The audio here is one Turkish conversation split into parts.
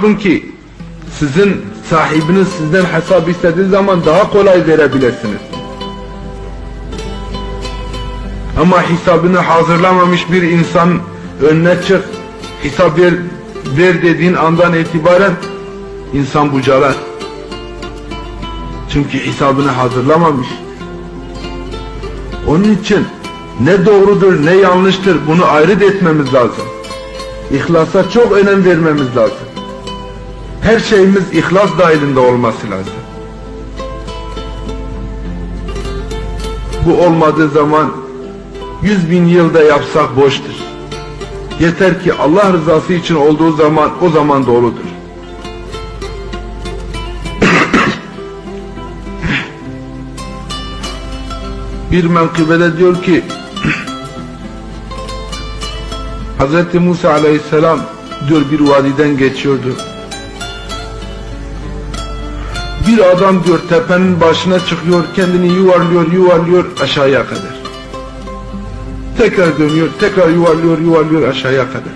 yapın ki sizin sahibiniz sizden hesap istediği zaman daha kolay verebilirsiniz. Ama hesabını hazırlamamış bir insan önüne çık, hesap ver, ver dediğin andan itibaren insan bucalar. Çünkü hesabını hazırlamamış. Onun için ne doğrudur ne yanlıştır bunu ayrıt etmemiz lazım. İhlasa çok önem vermemiz lazım. Her şeyimiz ihlas dahilinde olması lazım. Bu olmadığı zaman yüz bin yılda yapsak boştur. Yeter ki Allah rızası için olduğu zaman o zaman doğrudur. Bir menkıbede diyor ki Hz. Musa aleyhisselam diyor bir vadiden geçiyordu. Bir adam diyor tepenin başına çıkıyor, kendini yuvarlıyor, yuvarlıyor aşağıya kadar. Tekrar dönüyor, tekrar yuvarlıyor, yuvarlıyor aşağıya kadar.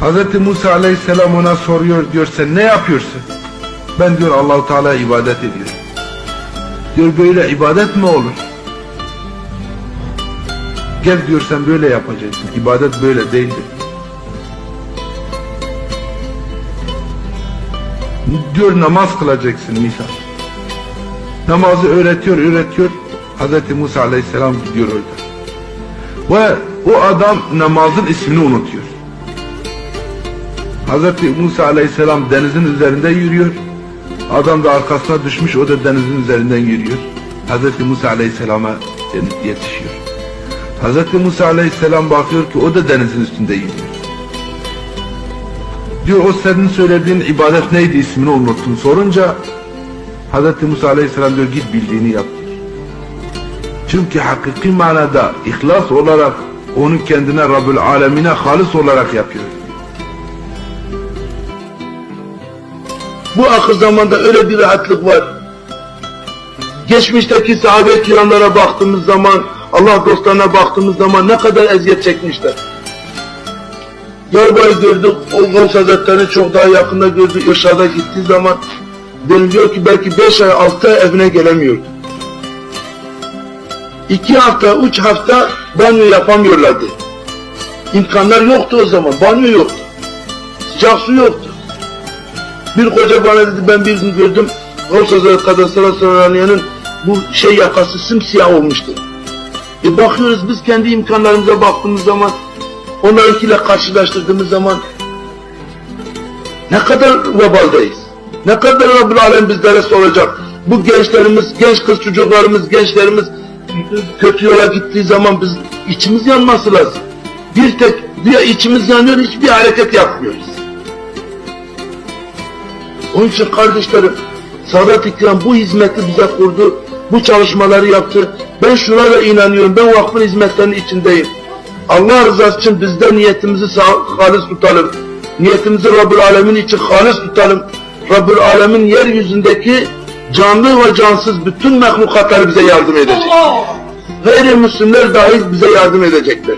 Hz. Musa aleyhisselam ona soruyor, diyor sen ne yapıyorsun? Ben diyor Allahu Teala ibadet ediyorum. Diyor böyle ibadet mi olur? Gel diyor sen böyle yapacaksın. İbadet böyle değildir. Diyor namaz kılacaksın misal. Namazı öğretiyor, öğretiyor. Hz. Musa aleyhisselam gidiyor orada. Ve o adam namazın ismini unutuyor. Hz. Musa aleyhisselam denizin üzerinde yürüyor. Adam da arkasına düşmüş o da denizin üzerinden yürüyor. Hz. Musa aleyhisselama yetişiyor. Hz. Musa aleyhisselam bakıyor ki o da denizin üstünde yürüyor. Diyor o senin söylediğin ibadet neydi ismini unuttun sorunca Hz. Musa aleyhisselam diyor git bildiğini yap. Çünkü hakiki manada ihlas olarak onu kendine Rabbül Alemine halis olarak yapıyor. Bu akıl zamanda öyle bir rahatlık var. Geçmişteki sahabe kiramlara baktığımız zaman, Allah dostlarına baktığımız zaman ne kadar eziyet çekmişler. Yarbayı gördük, o Gavs Hazretleri'ni çok daha yakında gördük, Irşad'a gittiği zaman deniliyor ki belki beş ay, altı ay evine gelemiyordu. İki hafta, üç hafta banyo yapamıyorlardı. İmkanlar yoktu o zaman, banyo yoktu. Sıcak su yoktu. Bir koca bana dedi ben bir gün gördüm Gavs Hazretleri Kadasara Saraniye'nin bu şey yakası simsiyah olmuştu. E bakıyoruz biz kendi imkanlarımıza baktığımız zaman onlarınkiyle karşılaştırdığımız zaman ne kadar vebaldayız. Ne kadar Rabbül Alem bizlere soracak. Bu gençlerimiz, genç kız çocuklarımız, gençlerimiz kötü yola gittiği zaman biz içimiz yanması lazım. Bir tek bir içimiz yanıyor hiçbir hareket yapmıyoruz. Onun için kardeşlerim Sadat İkram bu hizmeti bize kurdu. Bu çalışmaları yaptı. Ben şuna da inanıyorum. Ben vakfın hizmetlerinin içindeyim. Allah rızası için bizde niyetimizi sağ- halis tutalım. Niyetimizi Rabbül Alemin için halis tutalım. Rabbül Alemin yeryüzündeki canlı ve cansız bütün mehlukatları bize yardım edecek. Gayrimüslimler dahil bize yardım edecekler.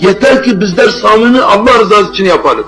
Yeter ki bizler samimi Allah rızası için yapalım.